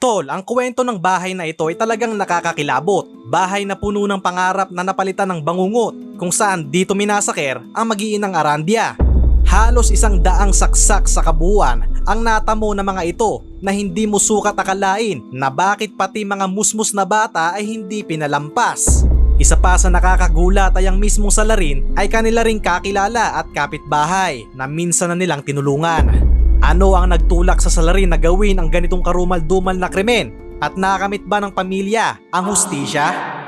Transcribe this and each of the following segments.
Tol, ang kwento ng bahay na ito ay talagang nakakakilabot. Bahay na puno ng pangarap na napalitan ng bangungot kung saan dito minasaker ang magiinang Arandia. Halos isang daang saksak sa kabuuan ang natamo ng mga ito na hindi mo sukat akalain na bakit pati mga musmus na bata ay hindi pinalampas. Isa pa sa nakakagulat ay ang mismong salarin ay kanila ring kakilala at kapitbahay na minsan na nilang tinulungan. Ano ang nagtulak sa salarin na gawin ang ganitong karumal-dumal na krimen? At nakamit ba ng pamilya ang hustisya?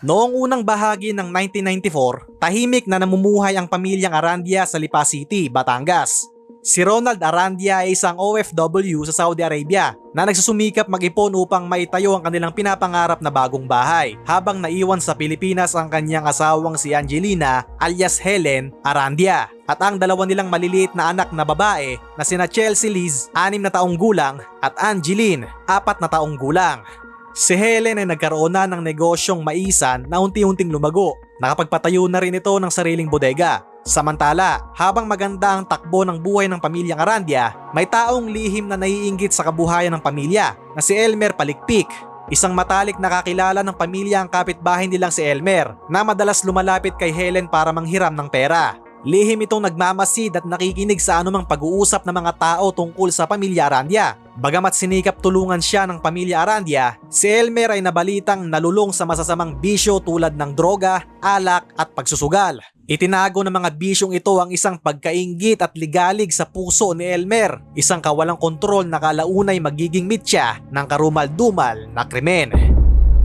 Noong unang bahagi ng 1994, tahimik na namumuhay ang pamilyang Arandia sa Lipa City, Batangas. Si Ronald Arandia ay isang OFW sa Saudi Arabia na nagsusumikap mag-ipon upang maitayo ang kanilang pinapangarap na bagong bahay habang naiwan sa Pilipinas ang kanyang asawang si Angelina alias Helen Arandia at ang dalawa nilang maliliit na anak na babae na sina Chelsea Liz, 6 na taong gulang at Angeline, 4 na taong gulang. Si Helen ay nagkaroon na ng negosyong maisan na unti-unting lumago. Nakapagpatayo na rin ito ng sariling bodega. Samantala, habang maganda ang takbo ng buhay ng pamilyang Arandia, may taong lihim na naiinggit sa kabuhayan ng pamilya na si Elmer Palikpik. Isang matalik na kakilala ng pamilya ang kapitbahay nilang si Elmer na madalas lumalapit kay Helen para manghiram ng pera. Lihim itong nagmamasid at nakikinig sa anumang pag-uusap ng mga tao tungkol sa pamilya Arandia. Bagamat sinikap tulungan siya ng pamilya Arandia, si Elmer ay nabalitang nalulong sa masasamang bisyo tulad ng droga, alak at pagsusugal. Itinago ng mga bisyong ito ang isang pagkaingit at ligalig sa puso ni Elmer, isang kawalang kontrol na kalaunay magiging mitya ng karumal-dumal na krimen.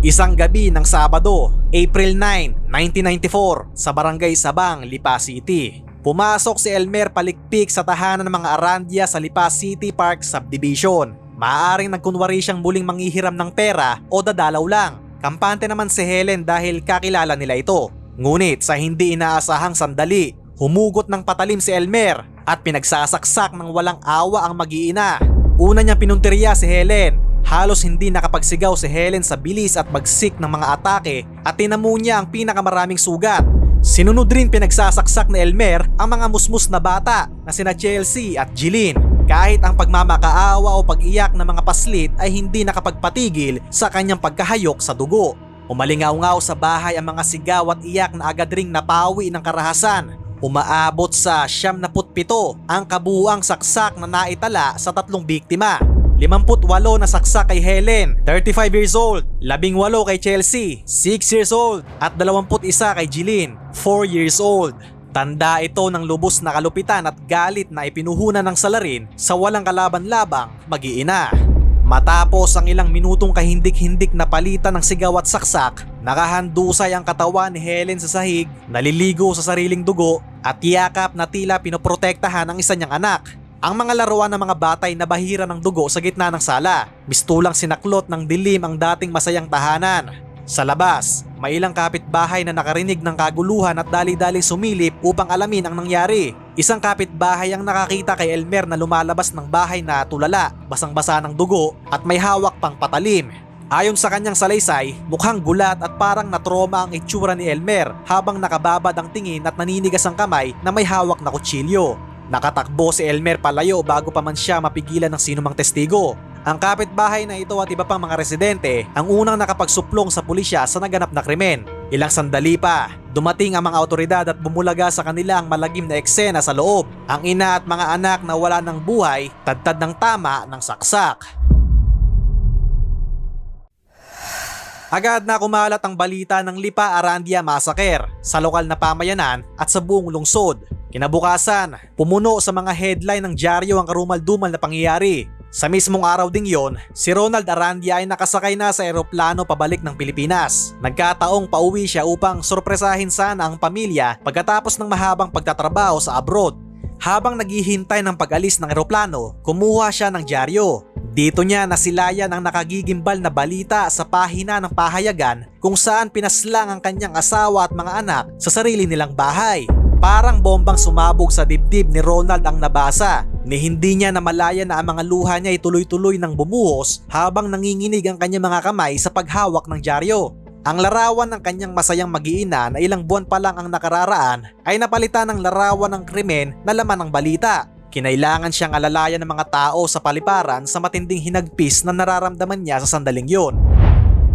Isang gabi ng Sabado, April 9, 1994 sa Barangay Sabang, Lipa City. Pumasok si Elmer palikpik sa tahanan ng mga Arandia sa Lipa City Park Subdivision. Maaaring nagkunwari siyang muling manghihiram ng pera o dadalaw lang. Kampante naman si Helen dahil kakilala nila ito. Ngunit sa hindi inaasahang sandali, humugot ng patalim si Elmer at pinagsasaksak ng walang awa ang mag-iina. Una niyang pinunteriya si Helen Halos hindi nakapagsigaw si Helen sa bilis at bagsik ng mga atake at tinamo niya ang pinakamaraming sugat. Sinunod rin pinagsasaksak ni Elmer ang mga musmus na bata na sina Chelsea at Jeline. Kahit ang pagmamakaawa o pag-iyak ng mga paslit ay hindi nakapagpatigil sa kanyang pagkahayok sa dugo. Umalingaw-ngaw sa bahay ang mga sigaw at iyak na agad ring napawi ng karahasan. Umaabot sa 77 ang kabuuang saksak na naitala sa tatlong biktima. 58 na saksak kay Helen, 35 years old, 18 kay Chelsea, 6 years old, at 21 kay Jeline, 4 years old. Tanda ito ng lubos na kalupitan at galit na ipinuhunan ng salarin sa walang kalaban-labang mag-iina. Matapos ang ilang minutong kahindik-hindik na palitan ng sigaw at saksak, nakahandusay ang katawan ni Helen sa sahig, naliligo sa sariling dugo at yakap na tila pinoprotektahan ang isa niyang anak. Ang mga laruan ng mga batay na bahira ng dugo sa gitna ng sala. Mistulang sinaklot ng dilim ang dating masayang tahanan. Sa labas, may ilang kapitbahay na nakarinig ng kaguluhan at dali-dali sumilip upang alamin ang nangyari. Isang kapitbahay ang nakakita kay Elmer na lumalabas ng bahay na tulala, basang-basa ng dugo at may hawak pang patalim. Ayon sa kanyang salaysay, mukhang gulat at parang natroma ang itsura ni Elmer habang nakababad ang tingin at naninigas ang kamay na may hawak na kutsilyo. Nakatakbo si Elmer palayo bago pa man siya mapigilan ng sinumang testigo. Ang kapitbahay na ito at iba pang mga residente ang unang nakapagsuplong sa pulisya sa naganap na krimen. Ilang sandali pa, dumating ang mga otoridad at bumulaga sa kanila ang malagim na eksena sa loob. Ang ina at mga anak na wala ng buhay, tadtad ng tama ng saksak. Agad na kumalat ang balita ng Lipa Arandia Massacre sa lokal na pamayanan at sa buong lungsod. Kinabukasan, pumuno sa mga headline ng dyaryo ang karumal-dumal na pangyayari. Sa mismong araw ding yon, si Ronald Arandia ay nakasakay na sa eroplano pabalik ng Pilipinas. Nagkataong pauwi siya upang sorpresahin sana ang pamilya pagkatapos ng mahabang pagtatrabaho sa abroad. Habang naghihintay ng pag-alis ng eroplano, kumuha siya ng dyaryo. Dito niya nasilayan ang nakagigimbal na balita sa pahina ng pahayagan kung saan pinaslang ang kanyang asawa at mga anak sa sarili nilang bahay. Parang bombang sumabog sa dibdib ni Ronald ang nabasa ni hindi niya namalaya na ang mga luha niya ay tuloy-tuloy nang bumuhos habang nanginginig ang kanyang mga kamay sa paghawak ng dyaryo. Ang larawan ng kanyang masayang magiina na ilang buwan pa lang ang nakararaan ay napalitan ng larawan ng krimen na laman ng balita. Kinailangan siyang alalayan ng mga tao sa paliparan sa matinding hinagpis na nararamdaman niya sa sandaling yon.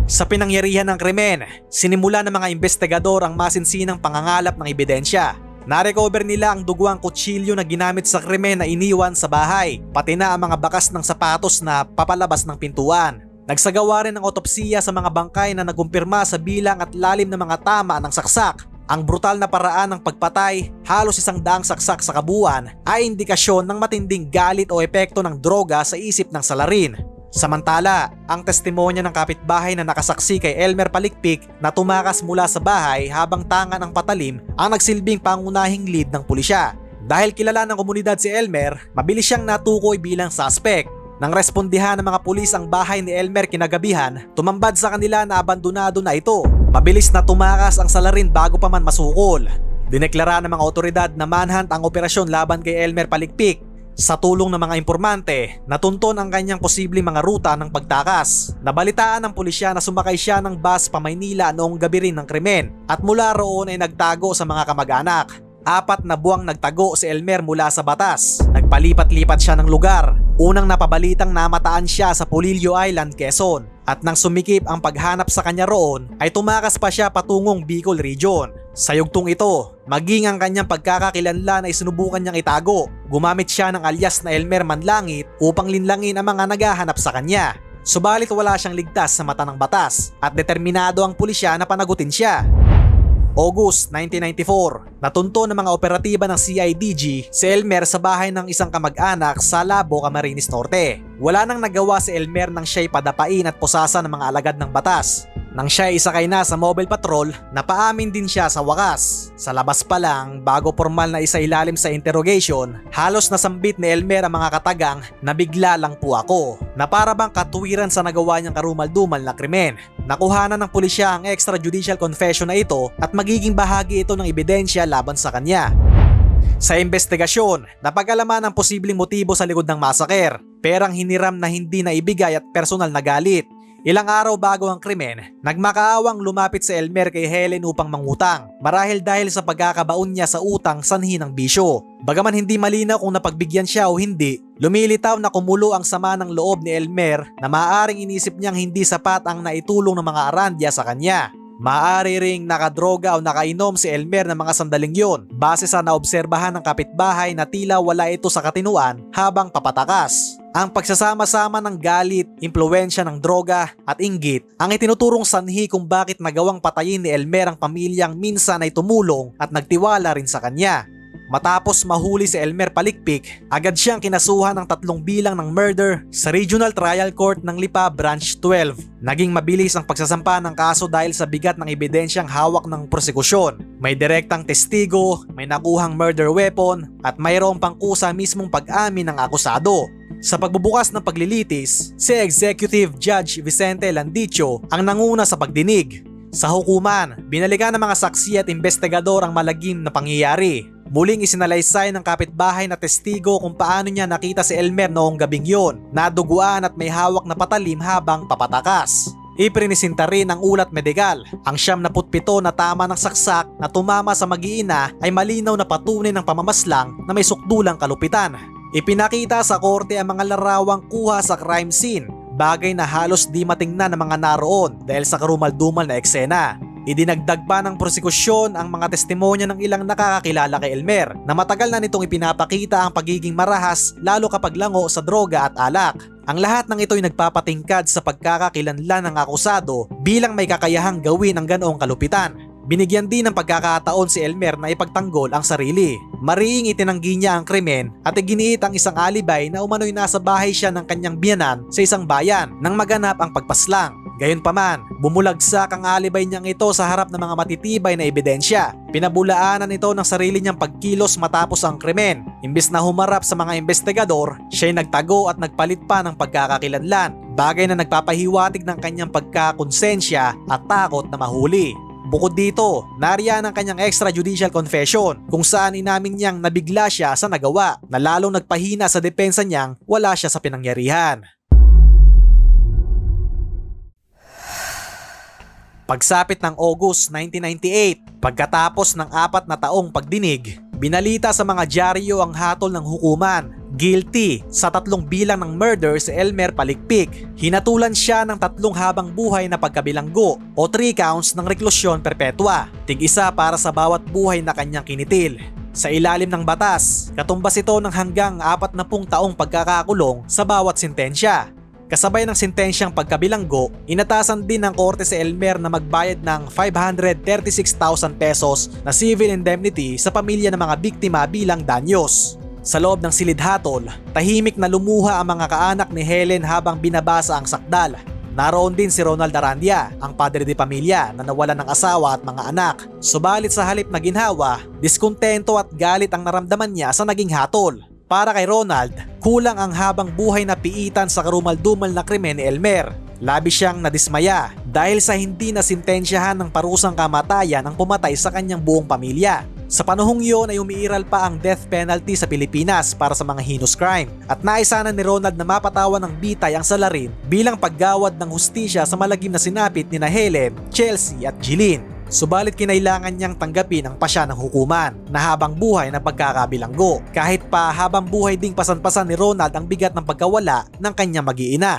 Sa pinangyarihan ng krimen, sinimula ng mga investigador ang masinsinang pangangalap ng ebidensya. Narecover nila ang duguang kutsilyo na ginamit sa krimen na iniwan sa bahay, pati na ang mga bakas ng sapatos na papalabas ng pintuan. Nagsagawa rin ng otopsiya sa mga bangkay na nagumpirma sa bilang at lalim ng mga tama ng saksak. Ang brutal na paraan ng pagpatay, halos isang daang saksak sa kabuuan, ay indikasyon ng matinding galit o epekto ng droga sa isip ng salarin. Samantala, ang testimonya ng kapitbahay na nakasaksi kay Elmer Palikpik na tumakas mula sa bahay habang tanga ng patalim ang nagsilbing pangunahing lead ng pulisya. Dahil kilala ng komunidad si Elmer, mabilis siyang natukoy bilang suspect. Nang respondihan ng mga pulis ang bahay ni Elmer kinagabihan, tumambad sa kanila na abandonado na ito. Mabilis na tumakas ang salarin bago pa man masukol. Dineklara ng mga otoridad na manhunt ang operasyon laban kay Elmer Palikpik. Sa tulong ng mga informante, natunton ang kanyang posibleng mga ruta ng pagtakas. Nabalitaan ng pulisya na sumakay siya ng bus pa Maynila noong gabi rin ng krimen at mula roon ay nagtago sa mga kamag-anak. Apat na buwang nagtago si Elmer mula sa batas. Nagpalipat-lipat siya ng lugar. Unang napabalitang namataan siya sa Pulilio Island, Quezon. At nang sumikip ang paghanap sa kanya roon, ay tumakas pa siya patungong Bicol Region. Sa yugtong ito, maging ang kanyang pagkakakilanlan ay sinubukan niyang itago. Gumamit siya ng alias na Elmer Manlangit upang linlangin ang mga naghahanap sa kanya. Subalit wala siyang ligtas sa mata ng batas at determinado ang pulisya na panagutin siya. August 1994, natunto ng mga operatiba ng CIDG si Elmer sa bahay ng isang kamag-anak sa Labo, Camarines Norte. Wala nang nagawa si Elmer nang siya'y padapain at pusasa ng mga alagad ng batas. Nang siya ay isakay na sa mobile patrol, napaamin din siya sa wakas. Sa labas pa lang, bago formal na isa ilalim sa interrogation, halos nasambit ni Elmer ang mga katagang na bigla lang po ako. Na para bang katuwiran sa nagawa niyang karumal-dumal na krimen. Nakuhanan ng pulisya ang extrajudicial confession na ito at magiging bahagi ito ng ebidensya laban sa kanya. Sa investigasyon, napag-alaman ang posibleng motibo sa likod ng masaker, perang hiniram na hindi na ibigay at personal na galit. Ilang araw bago ang krimen, nagmakaawang lumapit si Elmer kay Helen upang mangutang, marahil dahil sa pagkakabaon niya sa utang sanhi ng bisyo. Bagaman hindi malinaw kung napagbigyan siya o hindi, lumilitaw na kumulo ang sama ng loob ni Elmer na maaaring inisip niyang hindi sapat ang naitulong ng mga arandya sa kanya. Maari ring nakadroga o nakainom si Elmer ng mga sandaling yon base sa naobserbahan ng kapitbahay na tila wala ito sa katinuan habang papatakas. Ang pagsasama-sama ng galit, impluensya ng droga at inggit ang itinuturong sanhi kung bakit nagawang patayin ni Elmer ang pamilyang minsan ay tumulong at nagtiwala rin sa kanya. Matapos mahuli si Elmer Palikpik, agad siyang kinasuhan ng tatlong bilang ng murder sa Regional Trial Court ng Lipa Branch 12. Naging mabilis ang pagsasampa ng kaso dahil sa bigat ng ebidensyang hawak ng prosekusyon. May direktang testigo, may nakuhang murder weapon, at mayroong pangkusa mismong pag-amin ng akusado. Sa pagbubukas ng paglilitis, si Executive Judge Vicente Landicho ang nanguna sa pagdinig. Sa hukuman, binalikan ng mga saksi at investigador ang malagim na pangyayari. Muling isinalaysay ng kapitbahay na testigo kung paano niya nakita si Elmer noong gabing yon, naduguan at may hawak na patalim habang papatakas. Iprinisinta rin ang ulat medikal. Ang siyam na putpito na tama ng saksak na tumama sa mag-iina ay malinaw na patunay ng pamamaslang na may sukdulang kalupitan. Ipinakita sa korte ang mga larawang kuha sa crime scene, bagay na halos di matingnan ng mga naroon dahil sa karumal-dumal na eksena. Idinagdag pa ng prosekusyon ang mga testimonya ng ilang nakakakilala kay Elmer na matagal na nitong ipinapakita ang pagiging marahas lalo kapag lango sa droga at alak. Ang lahat ng ito'y nagpapatingkad sa pagkakakilanlan ng akusado bilang may kakayahang gawin ang ganoong kalupitan. Binigyan din ng pagkakataon si Elmer na ipagtanggol ang sarili. Mariing itinanggi niya ang krimen at iginiit ang isang alibay na umano'y nasa bahay siya ng kanyang biyanan sa isang bayan nang maganap ang pagpaslang. Gayunpaman, bumulagsak ang alibay niyang ito sa harap ng mga matitibay na ebidensya. Pinabulaanan ito ng sarili niyang pagkilos matapos ang krimen. Imbis na humarap sa mga investigador, siya'y nagtago at nagpalit pa ng pagkakakilanlan. Bagay na nagpapahiwatig ng kanyang pagkakonsensya at takot na mahuli. Bukod dito, nariyan ang kanyang extrajudicial confession kung saan inamin niyang nabigla siya sa nagawa na lalong nagpahina sa depensa niyang wala siya sa pinangyarihan. Pagsapit ng August 1998, pagkatapos ng apat na taong pagdinig, binalita sa mga dyaryo ang hatol ng hukuman. Guilty sa tatlong bilang ng murder si Elmer Palikpik. Hinatulan siya ng tatlong habang buhay na pagkabilanggo o 3 counts ng reklusyon perpetua. Tig-isa para sa bawat buhay na kanyang kinitil. Sa ilalim ng batas, katumbas ito ng hanggang 40 taong pagkakakulong sa bawat sintensya. Kasabay ng sentensyang pagkabilanggo, inatasan din ng korte si Elmer na magbayad ng 536,000 pesos na civil indemnity sa pamilya ng mga biktima bilang danyos. Sa loob ng silid-hatol, tahimik na lumuha ang mga kaanak ni Helen habang binabasa ang sakdal. Naroon din si Ronald Arandia, ang padre de pamilya na nawalan ng asawa at mga anak. Subalit sa halip na ginhawa, diskontento at galit ang naramdaman niya sa naging hatol. Para kay Ronald, kulang ang habang buhay na piitan sa karumaldumal na krimen ni Elmer. Labi siyang nadismaya dahil sa hindi na sintensyahan ng parusang kamatayan ang pumatay sa kanyang buong pamilya. Sa panahong iyon ay umiiral pa ang death penalty sa Pilipinas para sa mga heinous crime at naisanan ni Ronald na mapatawan ng bitay ang salarin bilang paggawad ng hustisya sa malagim na sinapit ni na Helen, Chelsea at Jeline. Subalit kinailangan niyang tanggapin ang pasya ng hukuman na habang buhay na pagkakabilanggo kahit pa habang buhay ding pasan-pasan ni Ronald ang bigat ng pagkawala ng kanyang mag-iina.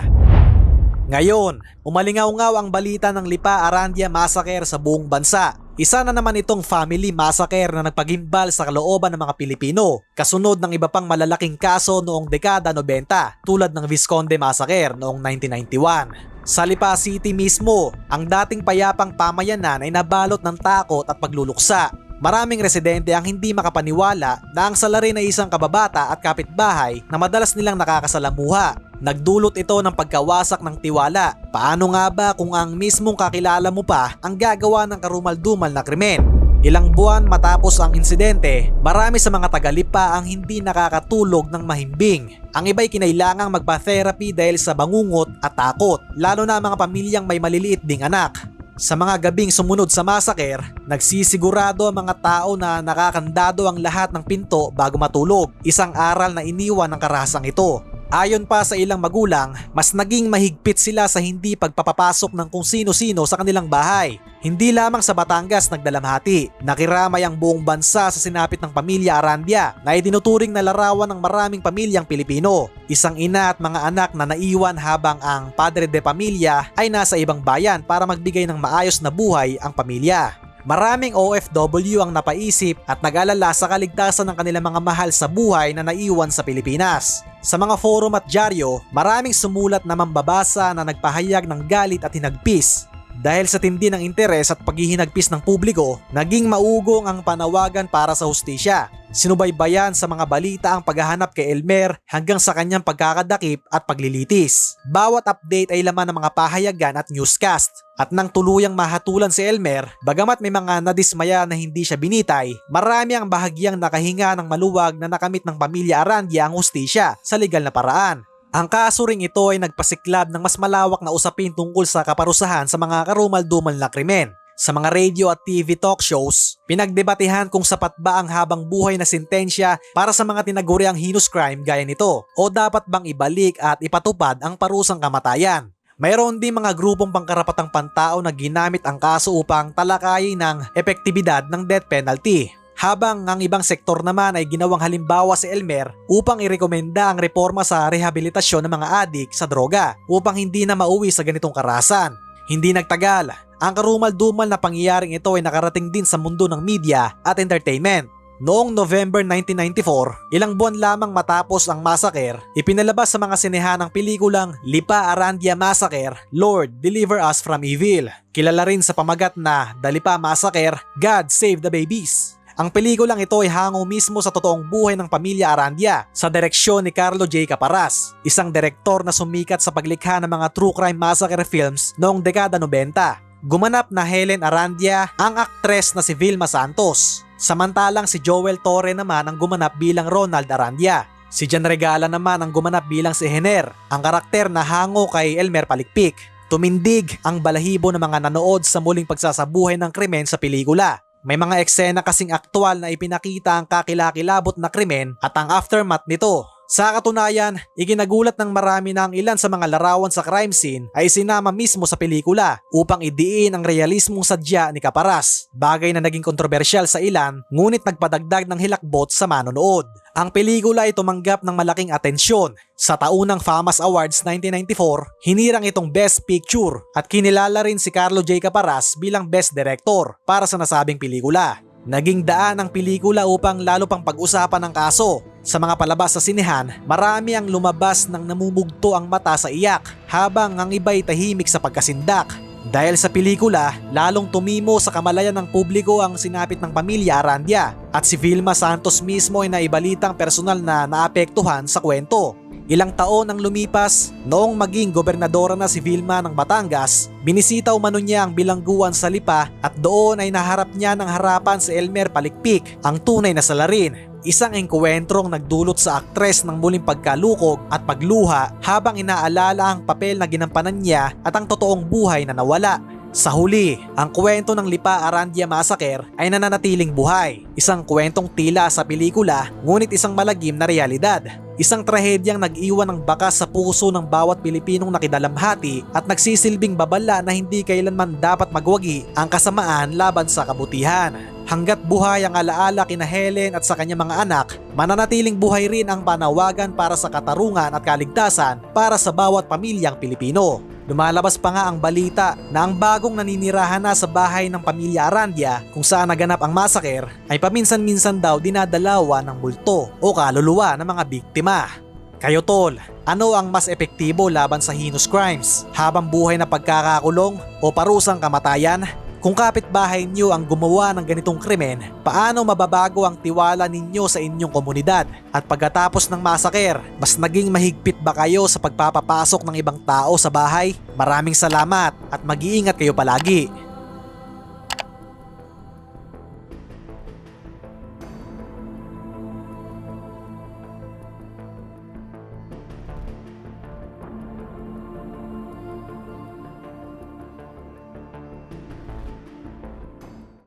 Ngayon, umalingaw-ngaw ang balita ng Lipa Arandia Massacre sa buong bansa. Isa na naman itong family massacre na nagpagimbal sa kalooban ng mga Pilipino, kasunod ng iba pang malalaking kaso noong dekada 90 tulad ng Visconde Massacre noong 1991. Sa Lipa City mismo, ang dating payapang pamayanan ay nabalot ng takot at pagluluksa. Maraming residente ang hindi makapaniwala na ang salarin ay isang kababata at kapitbahay na madalas nilang nakakasalamuha. Nagdulot ito ng pagkawasak ng tiwala. Paano nga ba kung ang mismong kakilala mo pa ang gagawa ng karumaldumal na krimen? Ilang buwan matapos ang insidente, marami sa mga tagalipa ang hindi nakakatulog ng mahimbing. Ang iba'y kinailangang magpa-therapy dahil sa bangungot at takot, lalo na mga pamilyang may maliliit ding anak. Sa mga gabing sumunod sa massacre, nagsisigurado ang mga tao na nakakandado ang lahat ng pinto bago matulog, isang aral na iniwan ng karahasang ito. Ayon pa sa ilang magulang, mas naging mahigpit sila sa hindi pagpapapasok ng kung sino-sino sa kanilang bahay. Hindi lamang sa Batangas nagdalamhati, nakiramay ang buong bansa sa sinapit ng pamilya Arandia na idinuturing na larawan ng maraming pamilyang Pilipino. Isang ina at mga anak na naiwan habang ang padre de pamilya ay nasa ibang bayan para magbigay ng maayos na buhay ang pamilya. Maraming OFW ang napaisip at nag-alala sa kaligtasan ng kanilang mga mahal sa buhay na naiwan sa Pilipinas. Sa mga forum at dyaryo, maraming sumulat na mambabasa na nagpahayag ng galit at hinagpis. Dahil sa tindi ng interes at paghihinagpis ng publiko, naging maugong ang panawagan para sa hustisya. Sinubaybayan sa mga balita ang paghahanap kay Elmer hanggang sa kanyang pagkakadakip at paglilitis. Bawat update ay laman ng mga pahayagan at newscast. At nang tuluyang mahatulan si Elmer, bagamat may mga nadismaya na hindi siya binitay, marami ang bahagyang nakahinga ng maluwag na nakamit ng pamilya Arandia ang hustisya sa legal na paraan. Ang kaso ring ito ay nagpasiklab ng mas malawak na usapin tungkol sa kaparusahan sa mga karumal-dumal na krimen. Sa mga radio at TV talk shows, pinagdebatehan kung sapat ba ang habang buhay na sintensya para sa mga tinaguriang heinous crime gaya nito o dapat bang ibalik at ipatupad ang parusang kamatayan. Mayroon din mga grupong pangkarapatang pantao na ginamit ang kaso upang talakayin ng epektibidad ng death penalty. Habang ang ibang sektor naman ay ginawang halimbawa si Elmer upang irekomenda ang reforma sa rehabilitasyon ng mga adik sa droga upang hindi na mauwi sa ganitong karasan. Hindi nagtagal, ang karumal-dumal na pangyayaring ito ay nakarating din sa mundo ng media at entertainment. Noong November 1994, ilang buwan lamang matapos ang massacre, ipinalabas sa mga sinehan ang pelikulang Lipa Arandia Massacre, Lord, Deliver Us from Evil. Kilala rin sa pamagat na The Lipa Massacre, God Save the Babies. Ang pelikulang ito ay hango mismo sa totoong buhay ng pamilya Arandia sa direksyon ni Carlo J. Caparas, isang direktor na sumikat sa paglikha ng mga true crime massacre films noong dekada 90. Gumanap na Helen Arandia ang aktres na si Vilma Santos. Samantalang si Joel Torre naman ang gumanap bilang Ronald Arandia. Si Jan Regala naman ang gumanap bilang si Hener, ang karakter na hango kay Elmer Palikpik. Tumindig ang balahibo ng mga nanood sa muling pagsasabuhay ng krimen sa pelikula. May mga eksena kasing aktwal na ipinakita ang kakilakilabot na krimen at ang aftermath nito. Sa katunayan, iginagulat ng marami na ang ilan sa mga larawan sa crime scene ay sinama mismo sa pelikula upang idiin ang realismong sadya ni Caparas, bagay na naging kontrobersyal sa ilan ngunit nagpadagdag ng hilakbot sa manonood. Ang pelikula ay tumanggap ng malaking atensyon. Sa taunang FAMAS Awards 1994, hinirang itong Best Picture at kinilala rin si Carlo J. Caparas bilang Best Director para sa nasabing pelikula. Naging daan ang pelikula upang lalo pang pag-usapan ang kaso. Sa mga palabas sa sinehan, marami ang lumabas ng namumugto ang mata sa iyak habang ang iba'y tahimik sa pagkasindak. Dahil sa pelikula, lalong tumimo sa kamalayan ng publiko ang sinapit ng pamilya Arandia at si Vilma Santos mismo ay naibalitang personal na naapektuhan sa kwento. Ilang taon ang lumipas, noong maging gobernadora na si Vilma ng Batangas, binisita umano niya ang bilangguan sa Lipa at doon ay naharap niya ng harapan si Elmer Palikpik, ang tunay na salarin. Isang engkwentrong nagdulot sa aktres ng muling pagkalukog at pagluha habang inaalala ang papel na ginampanan niya at ang totoong buhay na nawala. Sa huli, ang kwento ng Lipa Arandia Massacre ay nananatiling buhay. Isang kwentong tila sa pelikula, ngunit isang malagim na realidad. Isang trahedyang nag-iwan ng bakas sa puso ng bawat Pilipinong nakidalamhati at nagsisilbing babala na hindi kailanman dapat magwagi ang kasamaan laban sa kabutihan. Hanggat buhay ang alaala kina Helen at sa kanyang mga anak, mananatiling buhay rin ang panawagan para sa katarungan at kaligtasan para sa bawat pamilyang Pilipino. Lumalabas pa nga ang balita na ang bagong naninirahan na sa bahay ng pamilya Arandia kung saan naganap ang massacre ay paminsan-minsan daw dinadalawa ng multo o kaluluwa ng mga biktima. Kayo tol, ano ang mas epektibo laban sa heinous crimes? Habang buhay na pagkakakulong o parusang kamatayan? Kung kapitbahay niyo ang gumawa ng ganitong krimen, paano mababago ang tiwala ninyo sa inyong komunidad? At pagkatapos ng massacre, mas naging mahigpit ba kayo sa pagpapapasok ng ibang tao sa bahay? Maraming salamat at mag-iingat kayo palagi.